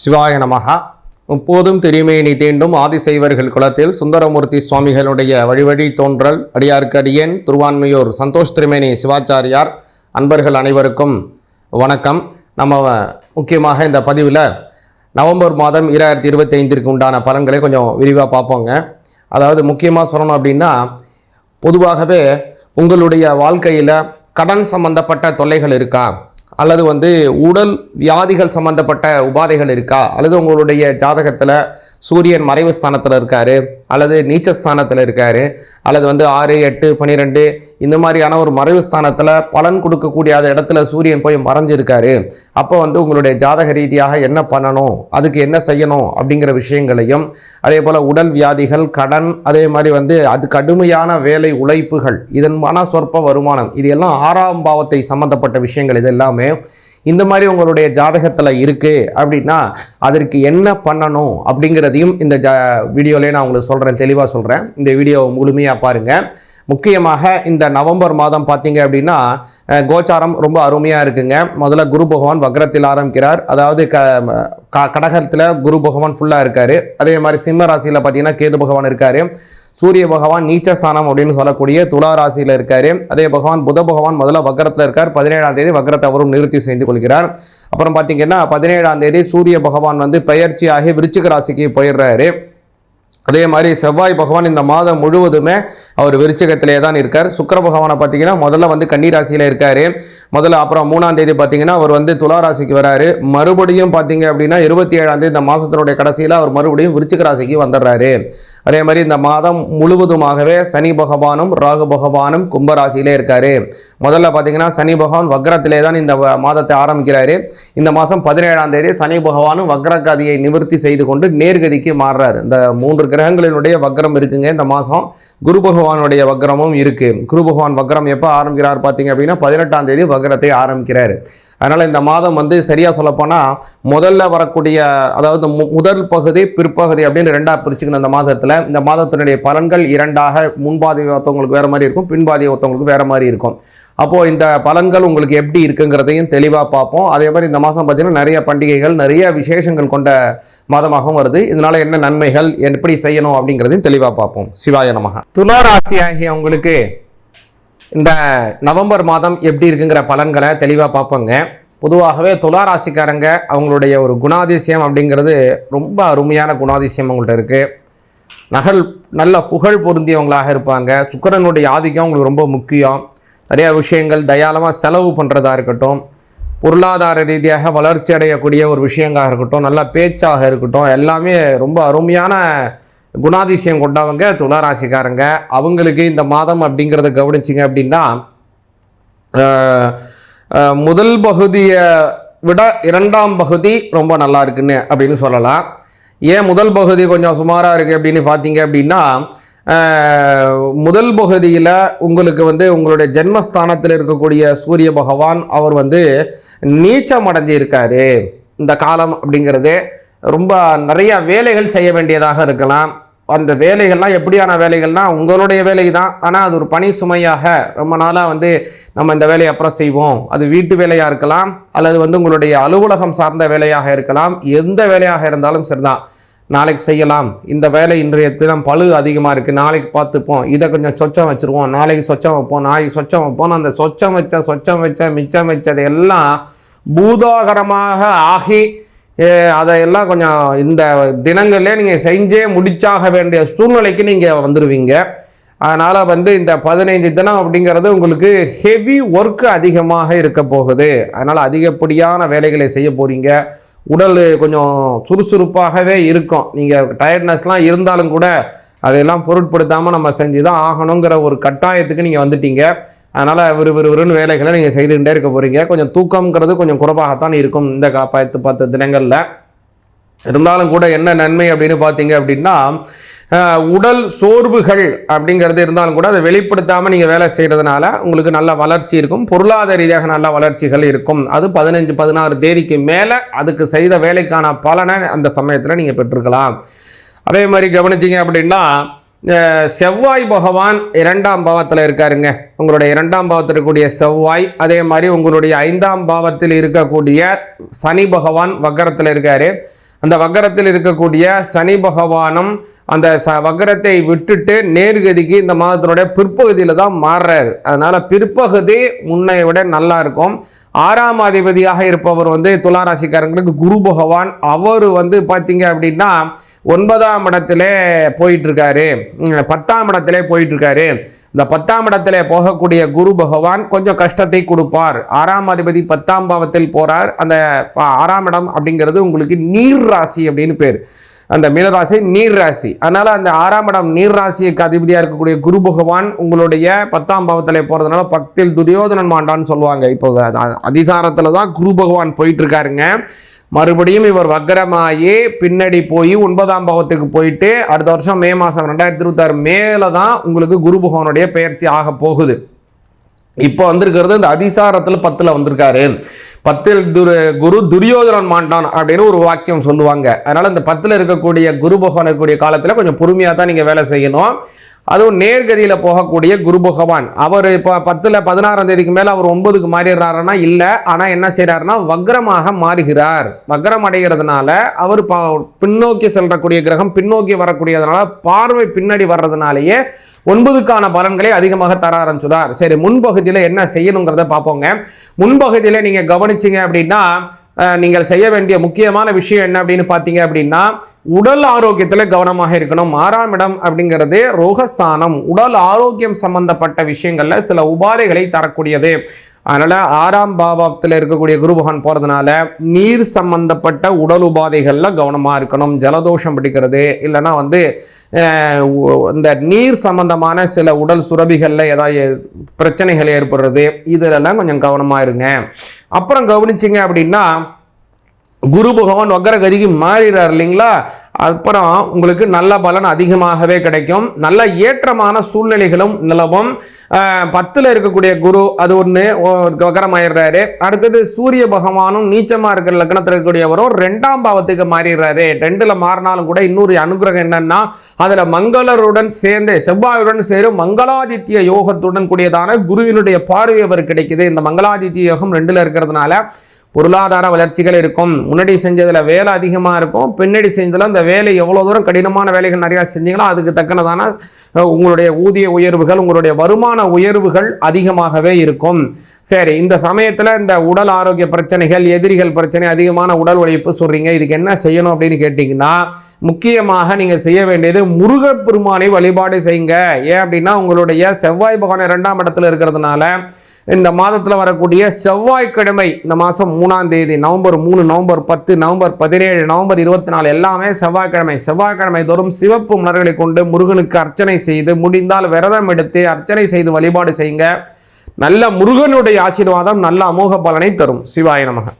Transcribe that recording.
சிவாய நமகா முப்போதும் திருமேனி தீண்டும் ஆதிசைவர்கள் குலத்தில் சுந்தரமூர்த்தி சுவாமிகளுடைய வழிவழி தோன்றல் அடியார்க்கு அடியேன் திருவான்மையூர் சந்தோஷ் திருமேனி சிவாச்சாரியார் அன்பர்கள் அனைவருக்கும் வணக்கம். நம்ம முக்கியமாக இந்த பதிவில் நவம்பர் மாதம் இராயிரத்தி இருபத்தி ஐந்திற்கு உண்டான பலன்களை கொஞ்சம் விரிவாக பார்ப்போங்க. அதாவது முக்கியமாக சொல்லணும் அப்படின்னா பொதுவாகவே உங்களுடைய வாழ்க்கையில் கடன் சம்பந்தப்பட்ட தொல்லைகள் இருக்கா? அல்லது வந்து உடல் வியாதிகள் சம்பந்தப்பட்ட உபாதைகள் இருக்கா? அல்லது உங்களுடைய ஜாதகத்தில் சூரியன் மறைவு ஸ்தானத்தில் இருக்காரு அல்லது நீச்ச ஸ்தானத்தில் இருக்காரு அல்லது வந்து ஆறு எட்டு பன்னிரெண்டு இந்த மாதிரியான ஒரு மறைவு ஸ்தானத்தில் பலன் கொடுக்கக்கூடிய அந்த இடத்துல சூரியன் போய் மறைஞ்சிருக்காரு. அப்போ வந்து உங்களுடைய ஜாதக ரீதியாக என்ன பண்ணணும் அதுக்கு என்ன செய்யணும் அப்படிங்கிற விஷயங்களையும் அதே போல் உடல் வியாதிகள் கடன் அதே மாதிரி வந்து அது கடுமையான வேலை உழைப்புகள் இதன் மன சொற்ப வருமானம் இது எல்லாம் ஆறாம் பாவத்தை சம்பந்தப்பட்ட விஷயங்கள் இது எல்லாமே இந்த மாதிரி உங்களுடைய ஜாதகத்தில் இருக்குது அப்படின்னா அதற்கு என்ன பண்ணணும் அப்படிங்கிறதையும் இந்த ஜா வீடியோலேயே நான் உங்களுக்கு சொல்கிறேன் தெளிவாக சொல்கிறேன் இந்த வீடியோ முழுமையாக பாருங்கள் முக்கியமாக இந்த நவம்பர் மாதம் பார்த்தீங்க அப்படின்னா கோச்சாரம் ரொம்ப அருமையாக இருக்குங்க. முதல்ல குரு பகவான் வக்ரத்தில் ஆரம்பிக்கிறார். அதாவது க க- கடகத்தில் குரு பகவான் ஃபுல்லாக இருக்கார். அதே மாதிரி சிம்ம ராசியில் பார்த்தீங்கன்னா கேது பகவான் இருக்கார். சூரிய பகவான் நீச்சஸ்தானம் அப்படின்னு சொல்லக்கூடிய துலா ராசியில் இருக்கார். அதே பகவான் புத பகவான் முதல்ல வக்கரத்தில் இருக்கார். பதினேழாம் தேதி வக்கரத்தை அவரும் நிறுத்தி செய்து கொள்கிறார். அப்புறம் பார்த்தீங்கன்னா பதினேழாம் தேதி சூரிய பகவான் வந்து பெயர்ச்சியாகி விருச்சிக ராசிக்கு போயிடுறாரு. அதே மாதிரி செவ்வாய் பகவான் இந்த மாதம் முழுவதுமே அவர் விருச்சகத்திலே தான் இருக்கார். சுக்கர பகவானை பார்த்தீங்கன்னா முதல்ல வந்து கன்னிராசியில் இருக்கார். முதல்ல அப்புறம் மூணாம் தேதி பார்த்தீங்கன்னா அவர் வந்து துலா ராசிக்கு வராரு. மறுபடியும் பார்த்தீங்க அப்படின்னா இருபத்தி ஏழாம் தேதி இந்த மாதத்தினுடைய கடைசியில் அவர் மறுபடியும் விருச்சிக ராசிக்கு வந்துடுறாரு. அதே மாதிரி இந்த மாதம் முழுவதுமாகவே சனி பகவானும் ராகு பகவானும் கும்பராசியிலே இருக்கார். முதல்ல பார்த்தீங்கன்னா சனி பகவான் வக்ரத்திலே தான் இந்த வ- மாதத்தை ஆரம்பிக்கிறாரு. இந்த மாதம் பதினேழாம் தேதி சனி பகவானும் வக்ரகதியை நிவர்த்தி செய்து கொண்டு நேர்கதிக்கு மாறுறாரு. இந்த மூன்று கிரகங்களினுடைய வக்ரம் இருக்குங்க இந்த மாதம். குரு பகவானுடைய வக்ரமும் இருக்குது குரு பகவான் வக்ரம் எப்போ ஆரம்பிக்கிறார் பார்த்தீங்க அப்படின்னா பதினெட்டாம் தேதி வக்ரத்தை ஆரம்பிக்கிறார். அதனால் இந்த மாதம் வந்து சரியாக சொல்லப்போனால் முதல்ல வரக்கூடிய அதாவது மு- முதல் பகுதி பிற்பகுதி அப்படின்னு ரெண்டாக பிரிச்சுக்கணும் இந்த மாதத்தில். இந்த மாதத்தினுடைய பலன்கள் இரண்டாக முன்பாதி ஒருத்தவங்களுக்கு வேறு மாதிரி இருக்கும் பின்பாதி ஒருத்தவங்களுக்கு வேறு மாதிரி இருக்கும். அப்போது இந்த பலன்கள் உங்களுக்கு எப்படி இருக்குங்கிறதையும் தெளிவாக பார்ப்போம். அதே மாதிரி இந்த மாதம் பார்த்தீங்கன்னா நிறைய பண்டிகைகள் நிறைய விசேஷங்கள் கொண்ட மாதமாகவும் வருது. இதனால் என்ன நன்மைகள் எப்படி செய்யணும் அப்படிங்கிறதையும் தெளிவாக பார்ப்போம். சிவாய நமக. துளாராசி ஆகிய உங்களுக்கு இந்த நவம்பர் மாதம் எப்படி இருக்குங்கிற பலன்களை தெளிவாக பார்ப்போங்க. பொதுவாகவே துளாராசிக்காரங்க அவங்களுடைய ஒரு குணாதிசயம் அப்படிங்கிறது ரொம்ப அருமையான குணாதிசயம் அவங்கள்ட்ட இருக்குது நகல் நல்ல புகழ் பொருந்தியவங்களாக இருப்பாங்க. சுக்கரனுடைய ஆதிக்கம் அவங்களுக்கு ரொம்ப முக்கியம். நிறைய விஷயங்கள் தயாளமாக செலவு பண்ணுறதா இருக்கட்டும் பொருளாதார ரீதியாக வளர்ச்சி அடையக்கூடிய ஒரு விஷயங்காக இருக்கட்டும் நல்ல பேச்சாக இருக்கட்டும் எல்லாமே ரொம்ப அருமையான குணாதிசயம் கொண்டவங்க துளாராசிக்காரங்க. அவங்களுக்கு இந்த மாதம் அப்படிங்கிறத கவனிச்சிங்க அப்படின்னா முதல் பகுதியை விட இரண்டாம் பகுதி ரொம்ப நல்லா இருக்குன்னு அப்படின்னு சொல்லலாம். ஏன் முதல் பகுதி கொஞ்சம் சுமாராக இருக்குது அப்படின்னு பார்த்தீங்க அப்படின்னா முதல் பகுதியில் உங்களுக்கு வந்து உங்களுடைய ஜென்மஸ்தானத்தில் இருக்கக்கூடிய சூரிய பகவான் அவர் வந்து நீச்சம் அடைஞ்சிருக்காரு. இந்த காலம் அப்படிங்கிறது ரொம்ப நிறைய வேலைகள் செய்ய வேண்டியதாக இருக்கலாம். அந்த வேலைகள்லாம் எப்படியான வேலைகள்னா உங்களுடைய வேலை தான் ஆனால் அது ஒரு பணி சுமையாக ரொம்ப நாளாக வந்து நம்ம இந்த வேலையை அப்புறம் செய்வோம். அது வீட்டு வேலையாக இருக்கலாம். அல்லது வந்து உங்களுடைய அலுவலகம் சார்ந்த வேலையாக இருக்கலாம். எந்த வேலையாக இருந்தாலும் சரிதான். நாளைக்கு செய்யலாம். இந்த வேலை இன்றைய தினம் பழு அதிகமாக இருக்குது நாளைக்கு பார்த்துப்போம். இதை கொஞ்சம் சொச்சம் வச்சுருவோம். நாளைக்கு சொச்சம் வைப்போம். நாளைக்கு சொச்சம் வைப்போம் அந்த சொச்சம் வச்ச சொச்சம் வச்ச மிச்சம் வச்சது எல்லாம் பூதாகரமாக ஆகி அதையெல்லாம் கொஞ்சம் இந்த தினங்களே நீங்கள் செஞ்சே முடிச்சாக வேண்டிய சூழ்நிலைக்கு நீங்கள் வந்துடுவீங்க அதனால் வந்து இந்த பதினைந்து தினம் அப்படிங்கிறது உங்களுக்கு ஹெவி ஒர்க்கு அதிகமாக இருக்க போகுது. அதனால் அதிகப்படியான வேலைகளை செய்ய போகிறீங்க உடல் கொஞ்சம் சுறுசுறுப்பாகவே இருக்கும். நீங்கள் டயர்ட்னஸ்லாம் இருந்தாலும் கூட அதையெல்லாம் பொருட்படுத்தாமல் நம்ம செஞ்சு தான் ஆகணுங்கிற ஒரு கட்டாயத்துக்கு நீங்கள் வந்துட்டீங்க. அதனால் விறுவிறுவிறுன்னு வேலைகளை நீங்கள் செய்துகிட்டே இருக்க போகிறீங்க கொஞ்சம் தூக்கங்கிறது கொஞ்சம் குறைவாகத்தான் இருக்கும் இந்த கா பத்து பத்து தினங்களில். இருந்தாலும் கூட என்ன நன்மை அப்படின்னு பார்த்தீங்க அப்படின்னா உடல் சோர்வுகள் அப்படிங்கிறது இருந்தாலும் கூட அதை வெளிப்படுத்தாமல் நீங்கள் வேலை செய்கிறதுனால உங்களுக்கு நல்ல வளர்ச்சி இருக்கும். பொருளாதார ரீதியாக நல்ல வளர்ச்சிகள் இருக்கும். அது பதினஞ்சு பதினாறு தேதிக்கு மேலே அதுக்கு செய்த வேலைக்கான பலனை அந்த சமயத்தில் நீங்கள் பெற்றுக்கலாம் அதே மாதிரி கவனிச்சிங்க அப்படின்னா செவ்வாய் பகவான் இரண்டாம் பாவத்தில் இருக்காருங்க. உங்களுடைய இரண்டாம் பாவத்தில் இருக்கக்கூடிய செவ்வாய் அதே மாதிரி உங்களுடைய ஐந்தாம் பாவத்தில் இருக்கக்கூடிய சனி பகவான் வக்கரத்தில் இருக்காரு. அந்த வக்கரத்தில் இருக்கக்கூடிய சனி பகவானும் அந்த ச வக்கரத்தை விட்டுட்டு நேர்கதிக்கு இந்த மாதத்தினுடைய பிற்பகுதியில் தான் மாறுறாரு. அதனால் பிற்பகுதி முன்னை விட நல்லா இருக்கும். ஆறாம் அதிபதியாக இருப்பவர் வந்து துலா ராசிக்காரங்களுக்கு குரு பகவான். அவர் வந்து பார்த்தீங்க அப்படின்னா ஒன்பதாம் இடத்துல போயிட்டுருக்காரு பத்தாம் இடத்துல போயிட்டுருக்காரு இந்த பத்தாம் இடத்துல போகக்கூடிய குரு பகவான் கொஞ்சம் கஷ்டத்தை கொடுப்பார். ஆறாம் அதிபதி பத்தாம் பாவத்தில் போறார். அந்த ப- ஆறாம் இடம் அப்படிங்கிறது உங்களுக்கு நீர் ராசி அப்படின்னு பேர். அந்த மீனராசி நீர் ராசி. அதனால அந்த ஆறாம் இடம் நீர் ராசிக்கு அதிபதியாக இருக்கக்கூடிய குரு பகவான் உங்களுடைய பத்தாம் பாவத்தில் போகிறதுனால பக்தில் துரியோதனன் மாண்டான்னு சொல்லுவாங்க. இப்போ அதிசாரத்தில் தான் குரு பகவான் போயிட்டு இருக்காருங்க. மறுபடியும் இவர் வக்கரமாகி பின்னாடி போய் ஒன்பதாம் பாவத்துக்கு போயிட்டு அடுத்த வருஷம் மே மாதம் ரெண்டாயிரத்தி இருபத்தாறு மேலே தான் உங்களுக்கு குரு பகவானுடைய பெயர்ச்சி ஆக போகுது. இப்போ வந்திருக்கிறது இந்த அதிசாரத்தில் பத்தில் வந்திருக்காரு. பத்தில் துரு குரு துரியோதனன் மாண்டான் அப்படின்னு ஒரு வாக்கியம் சொல்லுவாங்க. அதனால் இந்த பத்தில் இருக்கக்கூடிய குரு பகவான் இருக்கக்கூடிய காலத்தில் கொஞ்சம் பொறுமையாக தான் நீங்கள் வேலை செய்யணும். அதுவும் நேர்கதியில் போகக்கூடிய குரு பகவான். அவர் இப்போ பத்தில் பதினாறாம் தேதிக்கு மேலே அவர் ஒன்பதுக்கு மாறிடுறாருன்னா இல்லை. ஆனால் என்ன செய்கிறாருன்னா வக்ரமாக மாறுகிறார். வக்ரம் அடைகிறதுனால அவர் ப பின்னோக்கி செல்லக்கூடிய கிரகம் பின்னோக்கி வரக்கூடியதுனால பார்வை பின்னாடி வர்றதுனாலேயே ஒன்பதுக்கான பலன்களை அதிகமாக தர ஆரம்பிச்சுடார் சரி முன்பகுதியில் என்ன செய்யணுங்கிறத பார்ப்போங்க. முன்பகுதியில் நீங்கள் கவனிச்சிங்க அப்படின்னா நீங்கள் செய்ய வேண்டிய முக்கியமான விஷயம் என்ன அப்படின்னு பார்த்தீங்க அப்படின்னா உடல் ஆரோக்கியத்தில் கவனமாக இருக்கணும். ஆறாம் இடம் அப்படிங்கிறது ரோகஸ்தானம். உடல் ஆரோக்கியம் சம்பந்தப்பட்ட விஷயங்களில் சில உபாதைகளை தரக்கூடியது. அதனால் ஆறாம் பாவத்தில் இருக்கக்கூடிய குருபகான் போகிறதுனால நீர் சம்பந்தப்பட்ட உடல் உபாதைகளில் கவனமாக இருக்கணும். ஜலதோஷம் பிடிக்கிறது இல்லைன்னா வந்து இந்த நீர் சம்பந்தமான சில உடல் சுரபிகளில் ஏதாவது பிரச்சனைகள் ஏற்படுறது இதிலெல்லாம் கொஞ்சம் கவனமாக இருங்க. அப்புறம் கவனிச்சிங்க அப்படின்னா குரு பகவான் வக்கரகதிக்கு மாறிடுறார் இல்லைங்களா? அப்புறம் உங்களுக்கு நல்ல பலன் அதிகமாகவே கிடைக்கும். நல்ல ஏற்றமான சூழ்நிலைகளும் நிலவும். பத்தில் இருக்கக்கூடிய குரு அது ஒன்று வக்கரமாயிடுறாரு. அடுத்தது சூரிய பகவானும் நீச்சமாக இருக்கிற லக்னத்தில் இருக்கக்கூடியவரும் ரெண்டாம் பாவத்துக்கு மாறிடுறாரு. ரெண்டில் மாறினாலும் கூட இன்னொரு அனுகிரகம் என்னன்னா அதில் மங்களருடன் சேர்ந்து செவ்வாயுடன் சேரும் மங்களாதித்ய யோகத்துடன் கூடியதான குருவினுடைய பார்வை அவர் கிடைக்குது. இந்த மங்களாதித்ய யோகம் ரெண்டில் இருக்கிறதுனால பொருளாதார வளர்ச்சிகள் இருக்கும். முன்னாடி செஞ்சதில் வேலை அதிகமாக இருக்கும். பின்னாடி செஞ்சதில் அந்த வேலை எவ்வளோ தூரம் கடினமான வேலைகள் நிறையா செஞ்சீங்களோ அதுக்கு தக்கனதான உங்களுடைய ஊதிய உயர்வுகள் உங்களுடைய வருமான உயர்வுகள் அதிகமாகவே இருக்கும். சரி இந்த சமயத்தில் இந்த உடல் ஆரோக்கிய பிரச்சனைகள் எதிரிகள் பிரச்சனை அதிகமான உடல் உழைப்பு சொல்கிறீங்க இதுக்கு என்ன செய்யணும் அப்படின்னு கேட்டிங்கன்னா முக்கியமாக நீங்கள் செய்ய வேண்டியது முருகப்பெருமானை வழிபாடு செய்யுங்க. ஏன் அப்படின்னா உங்களுடைய செவ்வாய் பகவான் இரண்டாம் இடத்துல இருக்கிறதுனால இந்த மாதத்தில் வரக்கூடிய செவ்வாய்க்கிழமை இந்த மாதம் மூணாம் தேதி நவம்பர் மூணு நவம்பர் பத்து நவம்பர் பதினேழு நவம்பர் இருபத்தி நாலு எல்லாமே செவ்வாய்க்கிழமை. செவ்வாய்க்கிழமை தோறும் சிவப்பு மலர்களை கொண்டு முருகனுக்கு அர்ச்சனை செய்து முடிந்தால் விரதம் எடுத்து அர்ச்சனை செய்து வழிபாடு செய்யுங்க. நல்ல முருகனுடைய ஆசீர்வாதம் நல்ல அமோக பலனை தரும். சிவாய நமக.